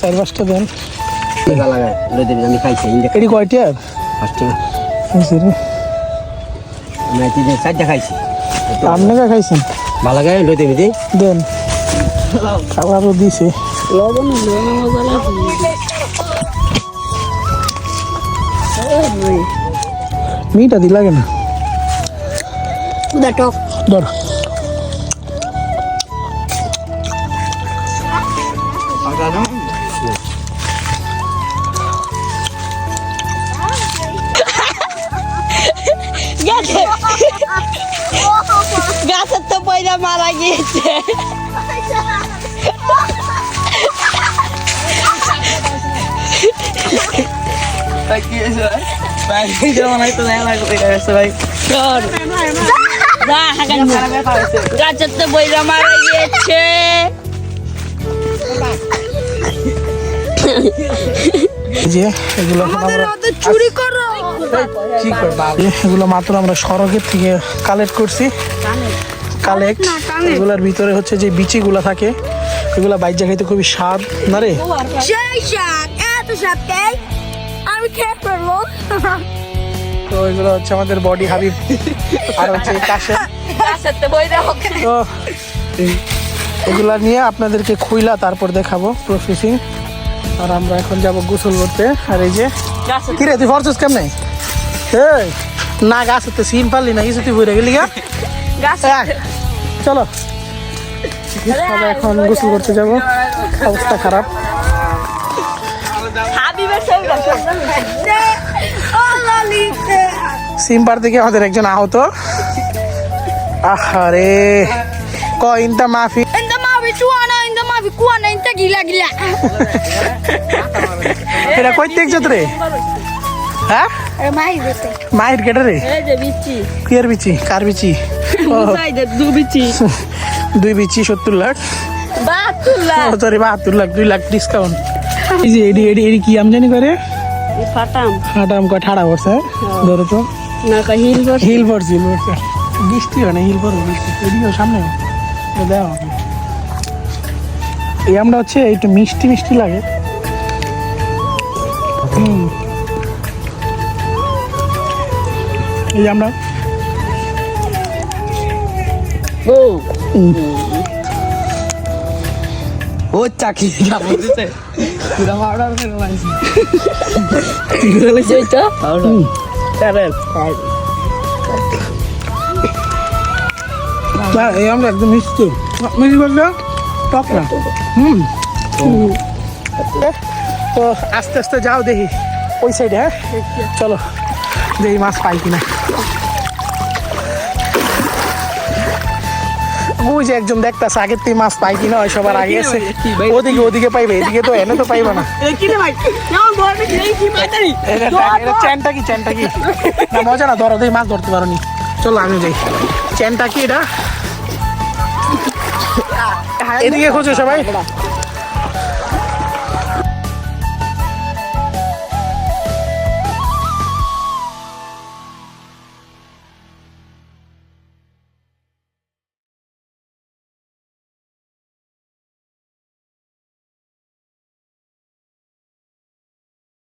চার পাঁচটা দেন। আমি খাইছি এটি কয়টা? যে চারটা খাইছি। আপনি কা খাইছেন? ভালো লাগে লইতে দিদি দেন। খাবারও দিছে। লবণ মিটা দি লাগে না? টক। ধর। গাছের তো পয়লা মারা গিয়েছে। গাছের তো বইরা মারা গিয়েছে এই যে এগুলো চুরি করো। কি এগুলো মাত্র আমরা সড়কের থেকে কালেক্ট করছি। কালেক্ট এগুলোর ভিতরে হচ্ছে যে বিচিগুলো থাকে। এগুলো বাইজা খাইতে খুবই স্বাদ। না রে? তো এগুলো হচ্ছে আমাদের বডি হাবিব। আর হচ্ছে তো এগুলা নিয়ে আপনাদেরকে খুইলা তারপর দেখাবো প্রসেসিং আর আমরা এখন যাব গোসল করতে। আর এই যে গাছের কি রে তুই ফরছিস কেমনে? এই না গাছ তো সিন পারলি না কিছু তুই বইরে গেলি গা। গাছের আয়, চলো। সবাই এখন গোসল করতে যাব। অবস্থা খারাপ। হাবিবের সেই গাছ। ও লালিতে সিম্পার থেকে আমাদের একজন আহত। আহারে ক ইনটা মাফি Inta mavi cuana, mavi kuana, inta gila gila. এটা কই দেখছত রে হ্যাঁ mai bete. মায়ের কেটে রে de bici. কিয়ার বিচি কার বিচি du bici. দুই বিচি সত্তর লাখ Batula. সরি বাহাত্তর লাখ দুই লাখ ডিসকাউন্ট এই যে এডি এডি এডি কি আমজানি করে Fatam. হাঁটা আমকা ঠাড়া করছে ধরো তো Na ka hil bos. হিল পড়ছে হিল পড়ছে বৃষ্টি হয় না হিল পড়বে বৃষ্টি এদিকেও সামনে তো দেওয়া হবে। এই আমরা হচ্ছে একটু মিষ্টি মিষ্টি লাগে। হুম। এই আমরা ও ও করে লাইছি না, এই আমরা একদম মিষ্টি। মিষ্টি বলতে টক না। হুম। তো আস্তে আস্তে যাও দেখি। ওই সাইডে হ্যাঁ? চলো দেখি মাছ পাই কিনা। যে একজন দেখতেছে আগের থেকে মাছ পাই কিনা ওই সবার আগে। আছে ওদিকে ওদিকে পাইবে এদিকে তো এনে তো পাইবে না। চ্যানটা কি চ্যানটা কি না মজা না ধরো দেখি মাছ ধরতে পারো নি। চলো আমি যাই। চ্যানটা কি এটা? এদিকে খোঁজো সবাই।